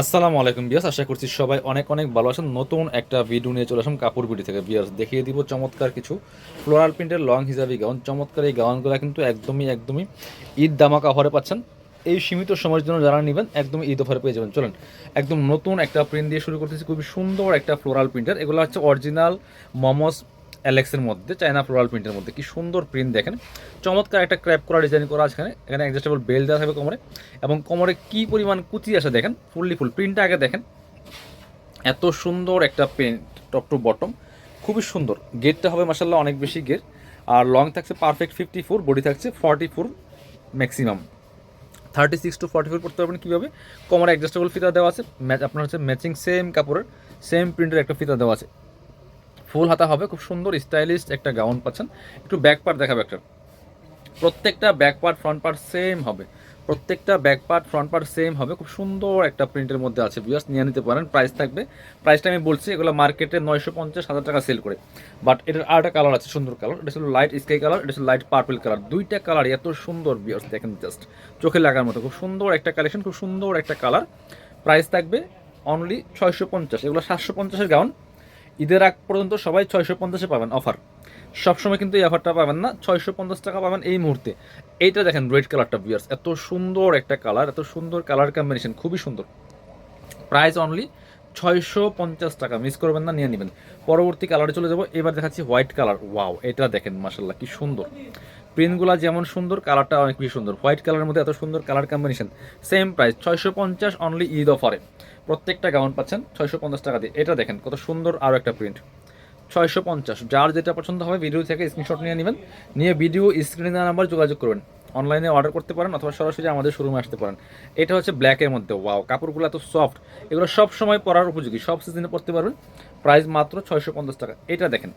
আসসালামু আলাইকুম বিয়াস আশা করছি সবাই অনেক অনেক ভালো আছেন। নতুন একটা ভিডিও নিয়ে চলে আসলাম কাপড় থেকে। বিয়াস দেখিয়ে দিব চমৎকার কিছু ফ্লোরাল প্রিন্টের লং হিসাবে গাউন চমৎকার এই গাউনগুলো কিন্তু একদমই একদমই ঈদ দামাকা অফারে পাচ্ছেন। এই সীমিত সময়ের জন্য যারা নেবেন, একদমই ঈদ অফারে পেয়ে যাবেন। চলেন, একদম নতুন একটা প্রিন্ট দিয়ে শুরু করতেছি। খুবই সুন্দর একটা ফ্লোরাল প্রিন্টার এগুলো হচ্ছে অরিজিনাল মমস অ্যালেক্সের মধ্যে চায়না ফ্লোরাল প্রিন্টের মধ্যে। কি সুন্দর প্রিন্ট দেখেন। চমৎকার একটা ক্র্যাপ করা ডিজাইন করা আছে এখানে। অ্যাডজাস্টেবল বেল্ট দেওয়া থাকবে কোমরে। এবং কোমরে কি পরিমাণ কুচি আসে দেখেন ফুললি ফুল প্রিন্টটা আগে দেখেন। এত সুন্দর একটা প্রিন্ট টপ টু বটম খুবই সুন্দর। গেটটা হবে মাসাল্লাহ অনেক বেশি গেট আর লং থাকছে পারফেক্ট ফিফটি ফোর বডি থাকছে forty four maximum thirty six to forty four পড়তে পারবেন কীভাবে? কোমরে অ্যাডজাস্টেবল ফিতা দেওয়া আছে। ম্যাচ আপনার হচ্ছে ম্যাচিং সেম কাপড়ের সেম প্রিন্টের একটা ফিতা দেওয়া আছে। ফুল হাতা হবে, খুব সুন্দর স্টাইলিশ একটা গাউন পাচ্ছেন। একটু ব্যাক পার্ট দেখাবে একটা। প্রত্যেকটা back part front part same হবে। প্রত্যেকটা back part front part same হবে। খুব সুন্দর একটা প্রিন্টের মধ্যে আছে বিয়ার্স নিয়ে নিতে পারেন। প্রাইস থাকবে। প্রাইসটা আমি বলছি, এগুলো মার্কেটে নয়শো পঞ্চাশ, হাজার টাকা সেল করে। বাট এটার আরেকটা কালার আছে, সুন্দর কালার এটা ছিল লাইট স্কাই কালার এটা ছিল লাইট পার্পল কালার দুইটা কালার এত সুন্দর বিয়ার্স দেখেন জাস্ট চোখে লাগার মতো। খুব সুন্দর একটা কালেকশন খুব সুন্দর একটা কালার প্রাইস থাকবে অনলি ছয়শো পঞ্চাশ। এগুলো সাতশো পঞ্চাশের গাউন ঈদের আগ পর্যন্ত সবাই ছয়শো পঞ্চাশে পাবেন অফার। সবসময় কিন্তু এই অফারটা পাবেন না, ছয়শো পঞ্চাশ টাকা পাবেন এই মুহূর্তে। এইটা দেখেন রেড কালারটা বিয়ার্স এত সুন্দর একটা কালার এত সুন্দর কালার কম্বিনেশন খুবই সুন্দর। প্রাইস অনলি ছয়শো পঞ্চাশ টাকা মিস করবেন না, নিয়ে নেবেন। পরবর্তী কালারে চলে যাব, এবার দেখাচ্ছি হোয়াইট কালার ওয়াও এটা দেখেন মাসাল্লাহ কি সুন্দর। প্রিন্টগুলো যেমন সুন্দর কালারটা অনেক বেশি সুন্দর। হোয়াইট কালারের মধ্যে এত সুন্দর কালার কম্বিনেশন সেম প্রাইস ছয়শো পঞ্চাশ অনলি ঈদ অফারে। প্রত্যেকটা গাউন পাচ্ছেন ছয়শো পঞ্চাশ টাকা দিয়ে। এটা দেখেন, কত সুন্দর আরও একটা প্রিন্ট ছয়শো পঞ্চাশ, যার যেটা পছন্দ হবে ভিডিও থেকে স্ক্রিনশট নিয়ে নেবেন, নিয়ে ভিডিও স্ক্রিনে নাম্বার যোগাযোগ করবেন। অনলাইনে অর্ডার করতে পারেন অথবা সরাসরি আমাদের শোরুমে আসতে পারেন। এটা হচ্ছে ব্ল্যাকের মধ্যে ওয়াও কাপড়গুলো এত সফট এগুলো সব সময় পরার উপযোগী, সব সিজনে পরতে পারবেন। প্রাইস মাত্র ছয়শো পঞ্চাশ টাকা। এটা দেখেন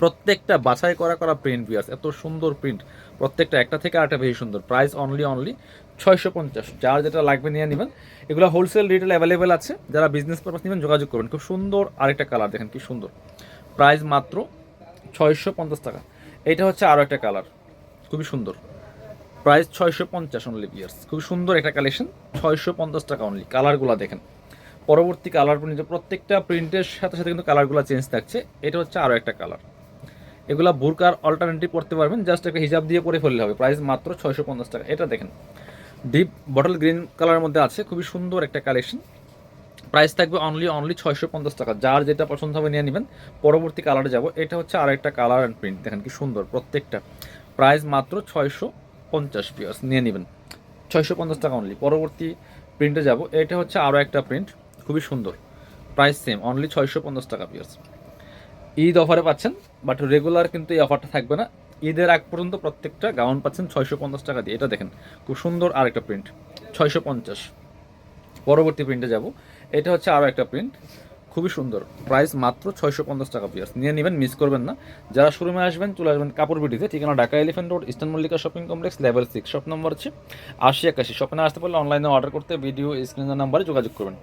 প্রত্যেকটা বাছাই করা করা প্রিন্ট বিয়ার্স এত সুন্দর প্রিন্ট প্রত্যেকটা একটা থেকে আরেকটা বেশি সুন্দর। প্রাইস অনলি অনলি ছয়শো পঞ্চাশ। যার যেটা লাগবে নিয়ে নেবেন। এগুলো হোলসেল রিটেল অ্যাভেলেবেল আছে। যারা বিজনেস পারপাস নেবেন, যোগাযোগ করবেন। খুব সুন্দর আরেকটা কালার দেখেন কি সুন্দর। প্রাইস মাত্র ছয়শো পঞ্চাশ টাকা। এটা হচ্ছে আরও একটা কালার খুবই সুন্দর। প্রাইস ছয়শো পঞ্চাশ অনলি বিয়ার্স খুবই সুন্দর একটা কালেকশন ছয়শো পঞ্চাশ টাকা অনলি কালারগুলো দেখেন। পরবর্তী কালার প্রিন্ট প্রত্যেকটা প্রিন্টের সাথে সাথে কিন্তু কালারগুলো চেঞ্জ থাকছে। এটা হচ্ছে আরও একটা কালার এগুলা বুরকার অল্টারনেটিভ করতে পারবেন জাস্ট একটা হিজাব দিয়ে পরে ফেললে হবে। প্রাইস মাত্র ছয়শো পঞ্চাশ টাকা। এটা দেখেন। ডিপ বটল গ্রিন কালারের মধ্যে আছে, খুবই সুন্দর একটা কালেকশন প্রাইস থাকবে অনলি অনলি ছয়শো পঞ্চাশ টাকা। যার যেটা পছন্দ হবে নিয়ে নেবেন। পরবর্তী কালারে যাব। এটা হচ্ছে আর একটা কালার অ্যান্ড প্রিন্ট দেখেন কি সুন্দর প্রত্যেকটা। প্রাইস মাত্র ছয়শো পঞ্চাশ পিয়ার্স নিয়ে নেবেন। ছয়শো পঞ্চাশ টাকা অনলি পরবর্তী প্রিন্টে যাব। এটা হচ্ছে আরও একটা প্রিন্ট খুবই সুন্দর। প্রাইস সেম অনলি ছয়শো পঞ্চাশ টাকা পিয়ার্স ঈদ অফারে পাচ্ছেন বাট রেগুলার কিন্তু এই অফারটা থাকবে না। ঈদের আগ পর্যন্ত প্রত্যেকটা গাউন পাচ্ছেন ছয়শো পঞ্চাশ টাকা দিয়ে। এটা দেখেন, খুব সুন্দর আর একটা প্রিন্ট ছয়শো পঞ্চাশ। পরবর্তী প্রিন্টে যাব। এটা হচ্ছে আরও একটা প্রিন্ট খুবই সুন্দর। প্রাইস মাত্র ছয়শো পঞ্চাশ টাকা পিয়ার্স নিয়ে নেবেন মিস করবেন না। যারা শোরুমে আসবেন, চলে আসবেন কাপড় বিটিতে ঠিকানা Dhaka Elephant Road Eastern Mallika shopping complex level six shop number হচ্ছে আশি একাশি। শপিংয়ে আসতে পারলে অনলাইনে অর্ডার করতে ভিডিও স্ক্রিনের নাম্বারে যোগাযোগ করবেন।